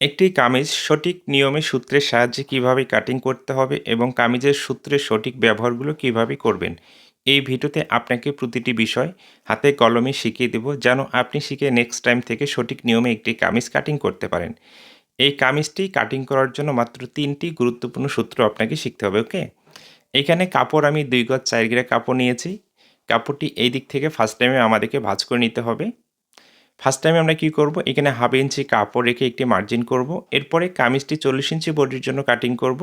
একটি কামিজ সঠিক নিয়মে সূত্রের সাহায্যে কীভাবে কাটিং করতে হবে এবং কামিজের সূত্রের সঠিক ব্যবহারগুলো কীভাবে করবেন, এই ভিডিওতে আপনাকে প্রতিটি বিষয় হাতে কলমে শিখিয়ে দেব যেন আপনি শিখে নেক্সট টাইম থেকে সঠিক নিয়মে একটি কামিজ কাটিং করতে পারেন। এই কামিজটি কাটিং করার জন্য মাত্র তিনটি গুরুত্বপূর্ণ সূত্র আপনাকে শিখতে হবে ওকে এখানে কাপড় আমি দুই গজ চার গিরা কাপড় নিয়েছি। কাপড়টি এই দিক থেকে ফার্স্ট টাইমে আমাদেরকে ভাজ করে নিতে হবে। ফার্স্ট টাইমে আমরা কি করব? এখানে হাফ ইঞ্চি কাপড় রেখে একটি মার্জিন করব। এরপরে কামিজটি চল্লিশ ইঞ্চি বডির জন্য কাটিং করব।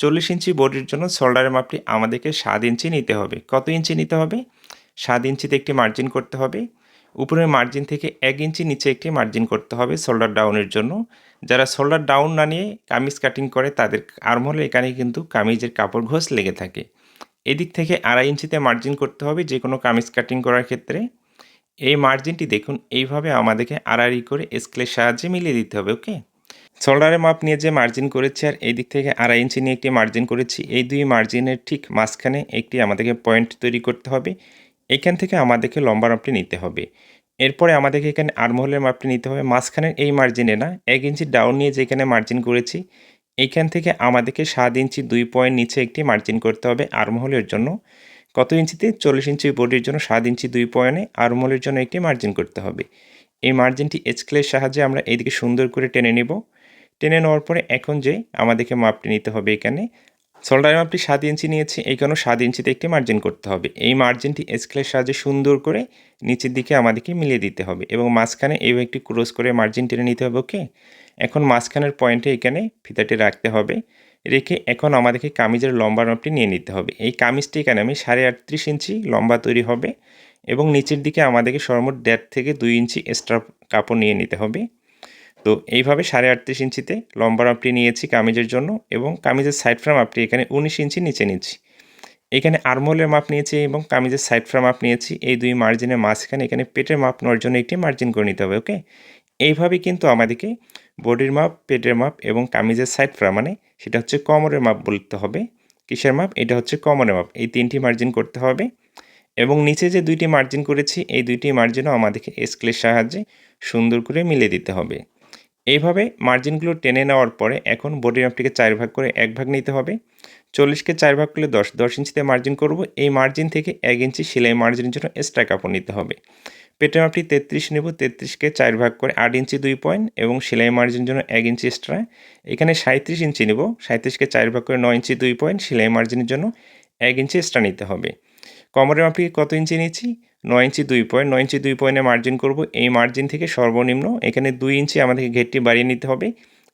চল্লিশ ইঞ্চি বডির জন্য শোল্ডারের মাপটি আমাদেরকে সাত ইঞ্চি নিতে হবে। কত ইঞ্চি নিতে হবে? সাত ইঞ্চিতে একটি মার্জিন করতে হবে। উপরের মার্জিন থেকে এক ইঞ্চি নিচে একটি মার্জিন করতে হবে শোল্ডার ডাউনের জন্য। যারা শোল্ডার ডাউন না নিয়ে কামিজ কাটিং করে, তাদের আর্মহলে এখানে কিন্তু কামিজের কাপড় ঘোষ লেগে থাকে। এদিক থেকে আড়াই ইঞ্চিতে মার্জিন করতে হবে যে কোনো কামিজ কাটিং করার ক্ষেত্রে। এই মার্জিনটি দেখুন, এইভাবে আমাদেরকে আড়াআড়ি করে স্কেলের সাহায্যে মিলিয়ে দিতে হবে ওকে শোল্ডারের মাপ নিয়ে যে মার্জিন করেছি আর এই দিক থেকে আড়াই ইঞ্চি নিয়ে একটি মার্জিন করেছি, এই দুই মার্জিনের ঠিক মাঝখানে একটি আমাদেরকে পয়েন্ট তৈরি করতে হবে, এখান থেকে আমাদেরকে লম্বা মাপটি নিতে হবে। এরপরে আমাদেরকে এখানে আর্মহোলের মাপটি নিতে হবে, মাঝখানের এই মার্জিনে না, এক ইঞ্চি ডাউন নিয়ে যেখানে মার্জিন করেছি এইখান থেকে আমাদেরকে সাত ইঞ্চি দুই পয়েন্ট নিচে একটি মার্জিন করতে হবে আর্মহোলের জন্য। কত ইঞ্চিতে? চল্লিশ ইঞ্চি বডির জন্য সাত ইঞ্চি দুই পয়েন্টে আরমোলের জন্য একটি মার্জিন করতে হবে। এই মার্জিনটি এচক্লের সাহায্যে আমরা এইদিকে সুন্দর করে টেনে নেব। টেনে নেওয়ার পরে এখন যে আমাদেরকে মাপটি নিতে হবে এখানে। সোল্ডার মাপটি সাত ইঞ্চি নিয়েছি এইখানেও সাত ইঞ্চিতে একটি মার্জিন করতে হবে। এই মার্জিনটি এসকেলের সাহায্যে সুন্দর করে নিচের দিকে আমাদেরকে মিলিয়ে দিতে হবে এবং মাঝখানে এইভাবে একটি ক্রস করে মার্জিন টেনে নিতে হবে ওকে এখন মাঝখানের পয়েন্টে এখানে ফিতাটি রাখতে হবে। রেখে এখন আমাদেরকে কামিজের লম্বা মাপটি নিয়ে নিতে হবে। এই কামিজটি এখানে আমি সাড়ে আটত্রিশ ইঞ্চি লম্বা তৈরি হবে এবং নিচের দিকে আমাদেরকে সর্বমোট দেড় থেকে দুই ইঞ্চি এক্সট্রা কাপড় নিয়ে নিতে হবে। তো এইভাবে সাড়ে আটত্রিশ ইঞ্চিতে লম্বা মাপটি নিয়েছি কামিজের জন্য এবং কামিজের সাইড ফ্রাম মাপটি এখানে উনিশ ইঞ্চি নিচে নিচ্ছি। এখানে আরমোলের মাপ নিয়েছি এবং কামিজের সাইড ফ্রাম মাপ নিয়েছি। এই দুই মার্জিনের মাঝখানে এখানে পেটের মাপ নেওয়ার জন্য একটি মার্জিন করে নিতে হবে ওকে এইভাবে কিন্তু আমাদেরকে বডির মাপ, পেটের মাপ এবং কামিজের সাইড ফ্রাম মানে সেটা হচ্ছে কমরের মাপ বলতে হবে। কিসের মাপ? এটা হচ্ছে কমরের মাপ। এই তিনটি মার্জিন করতে হবে। এবং নিচে যে দুইটি মার্জিন করেছি, এই দুইটি মার্জিনও আমাদেরকে স্কেলের সাহায্যে সুন্দর করে মিলে দিতে হবে। এইভাবে মার্জিনগুলো টেনে নেওয়ার পরে এখন বডি মাপটিকে চার ভাগ করে এক ভাগ নিতে হবে। চল্লিশকে চার ভাগ করলে দশ দশ ইঞ্চিতে মার্জিন করব। এই মার্জিন থেকে এক ইঞ্চি সেলাই মার্জিনের জন্য এক্সট্রা কাপড় নিতে হবে। পেটের মাপটি তেত্রিশ নেব, তেত্রিশকে চার ভাগ করে আট ইঞ্চি দুই পয়েন্ট এবং সেলাই মার্জিনের জন্য এক ইঞ্চি এক্সট্রা এখানে সাঁত্রিশ ইঞ্চি নেব সাঁত্রিশকে চার ভাগ করে নয় ইঞ্চি দুই পয়েন্ট সেলাই মার্জিনের জন্য এক ইঞ্চি এক্সট্রা নিতে হবে। কমরের মাপটি কত ইঞ্চি নিচ্ছি নয় ইঞ্চি দুই পয়েন্ট নয় ইঞ্চি দুই পয়েন্টে মার্জিন করব। এই মার্জিন থেকে সর্বনিম্ন এখানে দুই ইঞ্চি আমাদেরকে ঘেরটি বাড়িয়ে নিতে হবে,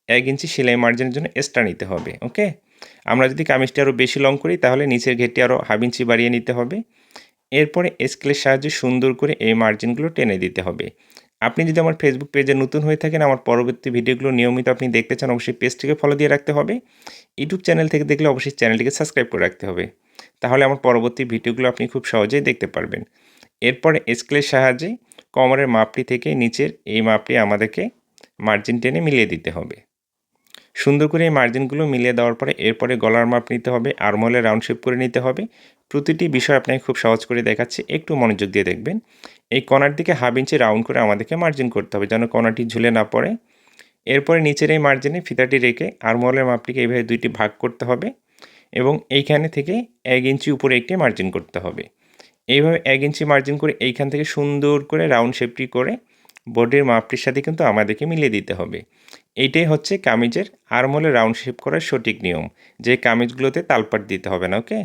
এক ইঞ্চি সেলাই মার্জিনের জন্য এক্সট্রা নিতে হবে ওকে আমরা যদি কামিজটি আরও বেশি লং করি, তাহলে নিচের ঘেরটি আরও হাফ ইঞ্চি বাড়িয়ে নিতে হবে। এরপরে স্কেলের সাহায্যে সুন্দর করে এই মার্জিনগুলো টেনে দিতে হবে। আপনি যদি আমার ফেসবুক পেজে নতুন হয়ে থাকেন, আমার পরবর্তী ভিডিওগুলো নিয়মিত আপনি দেখতে চান, অবশ্যই পেজটিকে ফলো দিয়ে রাখতে হবে। ইউটিউব চ্যানেল থেকে দেখলে অবশ্যই চ্যানেলটিকে সাবস্ক্রাইব করে রাখতে হবে। তাহলে আমার পরবর্তী ভিডিওগুলো আপনি খুব সহজেই দেখতে পারবেন। এরপরে স্কেলের সাহায্যে কমরের মাপটি থেকে নিচের এই মাপটি আমাদেরকে মার্জিন টেনে মিলিয়ে দিতে হবে। সুন্দর করে এই মার্জিনগুলো মিলিয়ে দেওয়ার পরে এরপরে গলার মাপ নিতে হবে আরমহলে রাউন্ড শেপ করে নিতে হবে। প্রতিটি বিষয় আপনাকে খুব সহজ করে দেখাচ্ছি, একটু মনোযোগ দিয়ে দেখবেন। এই কণার দিকে হাফ ইঞ্চি রাউন্ড করে আমাদেরকে মার্জিন করতে হবে, যেন কণাটি ঝুলে না পড়ে। এরপরে নিচের এই মার্জিনে ফিতাটি রেখে আরমহলের মাপটিকে এইভাবে দুইটি ভাগ করতে হবে এবং এইখানে থেকে এক ইঞ্চি উপরে একটি মার্জিন করতে হবে। এইভাবে এক ইঞ্চি মার্জিন করে এইখান থেকে সুন্দর করে রাউন্ড শেপটি করে বোর্ডের মাপটির সাথে কিন্তু আমাদেরকে মিলিয়ে দিতে হবে। এইটাই হচ্ছে কামিজের আরমোলে রাউন্ড শেপ করার সঠিক নিয়ম, যে কামিজগুলোতে তালপাট দিতে হবে না, ওকে?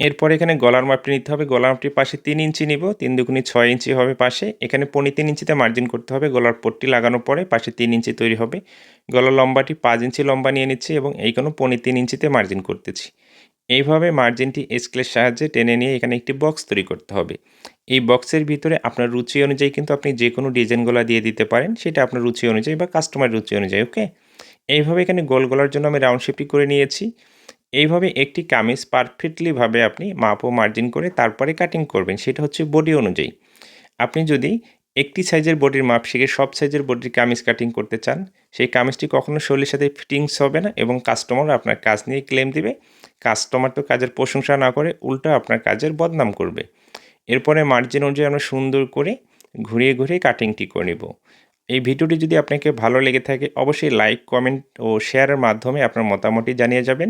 এরপর এখানে গলার মাপটি নিতে হবে, গলার মাপটির পাশে তিন ইঞ্চি নিব, তিন দুগুনি ছয় ইঞ্চি হবে পাশে, এখানে পনি তিন ইঞ্চিতে মার্জিন করতে হবে, গলার পট্টি লাগানোর পরে পাশে তিন ইঞ্চি তৈরি হবে। গলার লম্বাটি পাঁচ ইঞ্চি লম্বা নিয়ে নিচ্ছি এবং এই কোনো পনি তিন ইঞ্চিতে মার্জিন করতেছি। এইভাবে মার্জিনটি স্কেলের সাহায্যে টেনে নিয়ে এখানে একটি বক্স তৈরি করতে হবে। এই বক্সের ভিতরে আপনার রুচি অনুযায়ী কিন্তু আপনি যে কোনো ডিজাইনগুলো দিয়ে দিতে পারেন, সেটা আপনার রুচি অনুযায়ী বা কাস্টমার রুচি অনুযায়ী ওকে এইভাবে এখানে গোল গলার জন্য আমি রাউন্ড শেপটি করে নিয়েছি। এইভাবে একটি কামিজ পারফেক্টলিভাবে আপনি মাপ ও মার্জিন করে তারপরে কাটিং করবেন, সেটা হচ্ছে বডি অনুযায়ী। আপনি যদি একটি সাইজের বডির মাপ শিখে সব সাইজের বডির কামিজ কাটিং করতে চান, সেই কামিজটি কখনো শরীরের সাথে ফিটিংস হবে না এবং কাস্টমার আপনার কাজ নিয়ে ক্লেম দিবে। কাস্টমার তো কাজের প্রশংসা না করে উল্টো আপনার কাজের বদনাম করবে। এরপরে মার্জিন অনুযায়ী আমরা সুন্দর করে ঘুরিয়ে ঘুরিয়ে কাটিংটি করে নেব। এই ভিডিওটি যদি আপনাকে ভালো লেগে থাকে, অবশ্যই লাইক কমেন্ট ও শেয়ারের মাধ্যমে আপনার মতামতটি জানিয়ে যাবেন।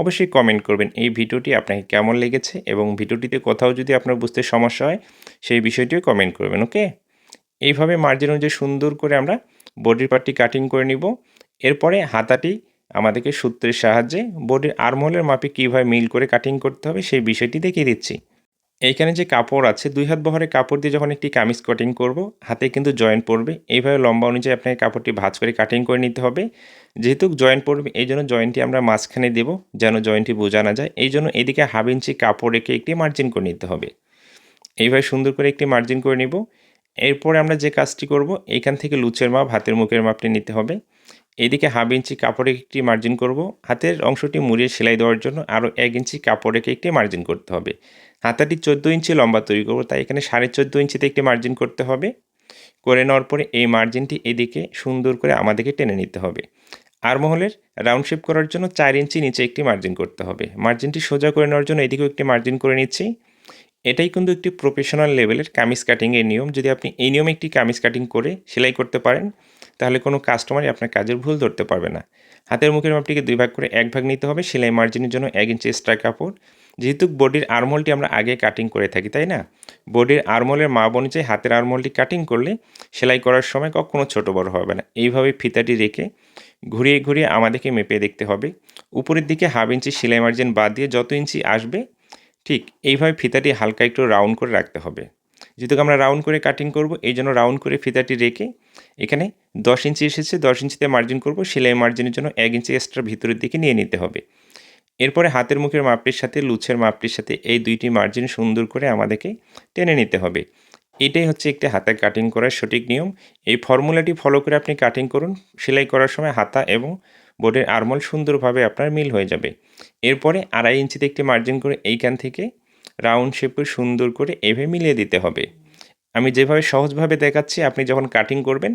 অবশ্যই কমেন্ট করবেন এই ভিডিওটি আপনাকে কেমন লেগেছে এবং ভিডিওটিতে কোথাও যদি আপনার বুঝতে সমস্যা হয়, সেই বিষয়টিও কমেন্ট করবেন ওকে এইভাবে মার্জিন অনুযায়ী সুন্দর করে আমরা বডির পার্টটি কাটিং করে নিব। এরপরে হাতাটি আমাদেরকে সূত্রের সাহায্যে বডির আর্মহোলের মাপে কীভাবে মিল করে কাটিং করতে হবে সেই বিষয়টি দেখিয়ে দিচ্ছি। এইখানে যে কাপড় আছে, দুই হাত বহরের কাপড় দিয়ে যখন একটি কামিজ কাটিং করব, হাতে কিন্তু জয়েন্ট পড়বে। এইভাবে লম্বা অনুযায়ী আপনাকে কাপড়টি ভাঁজ করে কাটিং করে নিতে হবে। যেহেতু জয়েন্ট পড়বে, এই জন্য জয়েন্টটি আমরা মাঝখানে দেব, যেন জয়েন্টটি বোঝা না যায়। এই জন্য এদিকে হাফ ইঞ্চি কাপড় রেখে একটি মার্জিন করে নিতে হবে। এইভাবে সুন্দর করে একটি মার্জিন করে নিব। এরপরে আমরা যে কাজটি করব, এখান থেকে লুচের মাপ, হাতের মুখের মাপটি নিতে হবে। এদিকে হাফ ইঞ্চি কাপড়ে একটি মার্জিন করব। হাতের অংশটি মুড়িয়ে সেলাই দেওয়ার জন্য আরও এক ইঞ্চি কাপড় একটি মার্জিন করতে হবে। হাতাটি চোদ্দ ইঞ্চি লম্বা তৈরি করব, তাই এখানে সাড়ে চোদ্দ ইঞ্চিতে একটি মার্জিন করতে হবে। করে নেওয়ার পরে এই মার্জিনটি এদিকে সুন্দর করে আমাদেরকে টেনে নিতে হবে। আরমহলের রাউন্ড শেপ করার জন্য চার ইঞ্চি নিচে একটি মার্জিন করতে হবে। মার্জিনটি সোজা করে নেওয়ার জন্য এদিকেও একটি মার্জিন করে নিচ্ছি। এটাই কিন্তু একটি প্রফেশনাল লেভেলের কামিজ কাটিংয়ের নিয়ম। যদি আপনি এই নিয়মে একটি কামিজ কাটিং করে সেলাই করতে পারেন, তাহলে কোনো কাস্টমারই আপনার কাজের ভুল ধরতে পারবে না। হাতের মুখের মাপটিকে দুই ভাগ করে এক ভাগ নিতে হবে, সেলাই মার্জিনের জন্য এক ইঞ্চি এক্সট্রা কাপড়। যেহেতু বডির আরমোলটি আমরা আগে কাটিং করে থাকি, তাই না? বডির আরমোলের মাপ অনুযায়ী হাতের আরমোলটি কাটিং করলে সেলাই করার সময় কখনো ছোটো বড় হবে না। এইভাবে ফিতাটি রেখে ঘুরিয়ে ঘুরিয়ে আমাদেরকে মেপে দেখতে হবে। উপরের দিকে হাফ ইঞ্চি সেলাই মার্জিন বাদ দিয়ে যত ইঞ্চি আসবে ঠিক এইভাবে ফিতাটি হালকা একটু রাউন্ড করে রাখতে হবে। যেহেতু আমরা রাউন্ড করে কাটিং করব, এই জন্য রাউন্ড করে ফিতাটি রেখে এখানে দশ ইঞ্চি এসেছে, দশ ইঞ্চিতে মার্জিন করব, সেলাই মার্জিনের জন্য এক ইঞ্চি এক্সট্রা ভিতরের দিকে নিয়ে নিতে হবে। এরপরে হাতের মুখের মাপটির সাথে লুচের মাপটির সাথে এই দুইটি মার্জিন সুন্দর করে আমাদেরকে টেনে নিতে হবে। এটাই হচ্ছে একটি হাতা কাটিং করার সঠিক নিয়ম। এই ফর্মুলাটি ফলো করে আপনি কাটিং করুন। সেলাই করার সময় হাতা এবং বোর্ডের আরমল সুন্দরভাবে আপনার মিল হয়ে যাবে। এরপরে আড়াই ইঞ্চিতে একটি মার্জিন করে এইখান থেকে রাউন্ড শেপে সুন্দর করে এভাবে মিলিয়ে দিতে হবে। আমি যেভাবে সহজভাবে দেখাচ্ছি, আপনি যখন কাটিং করবেন,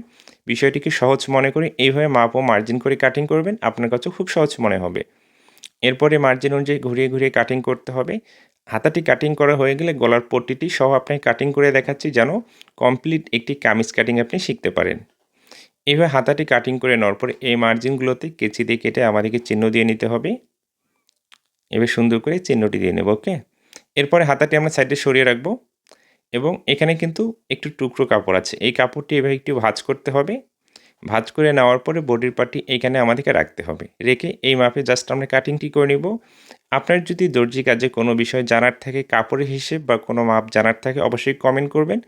বিষয়টিকে সহজ মনে করে এইভাবে মাপ ও মার্জিন করে কাটিং করবেন, আপনার কাছে খুব সহজ মনে হবে। এরপরে মার্জিন অনুযায়ী ঘুরিয়ে ঘুরিয়ে কাটিং করতে হবে। হাতাটি কাটিং করা হয়ে গেলে গলার পট্টিটি সহ আপনাকে কাটিং করে দেখাচ্ছি যেন কমপ্লিট একটি কামিজ কাটিং আপনি শিখতে পারেন। এইভাবে হাতাটি কাটিং করে নেওয়ার পরে এই মার্জিনগুলোতে কেচি দিয়ে কেটে আমাদেরকে চিহ্ন দিয়ে নিতে হবে। এবার সুন্দর করে চিহ্নটি দিয়ে নেব ওকে এরপরে হাতাটি আমরা সাইডে সরিয়ে রাখব এবং এখানে কিন্তু একটু টুকরো কাপড় আছে। এই কাপড়টি এভাবে একটু ভাজ করতে হবে। ভাঁজ করে নেওয়ার পরে বডির পার্টি এইখানে আমাদেরকে রাখতে হবে। রেখে এই মাপে জাস্ট আমরা কাটিংটি করে নিব। আপনার যদি দর্জি কাজে কোনো বিষয় জানার থাকে, কাপড়ের হিসেব বা কোনো মাপ জানার থাকে, অবশ্যই কমেন্ট করবেন।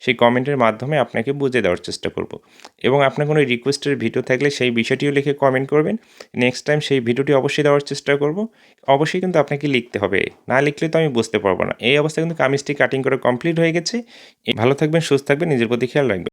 সেই কমেন্টের মাধ্যমে আপনাকে বুঝে দেওয়ার চেষ্টা করব। এবং আপনার কোনো রিকোয়েস্টের ভিডিও থাকলে সেই বিষয়টিও লিখে কমেন্ট করবেন। নেক্সট টাইম সেই ভিডিওটি অবশ্যই দেওয়ার চেষ্টা করব। অবশ্যই কিন্তু আপনাকে লিখতে হবে। না লিখলে তো আমি বুঝতে পারব না। এই অবস্থায় কিন্তু কামিজটি কাটিং করে কমপ্লিট হয়ে গেছে। ভালো থাকবেন, সুস্থ থাকবেন, নিজের প্রতি খেয়াল রাখবেন।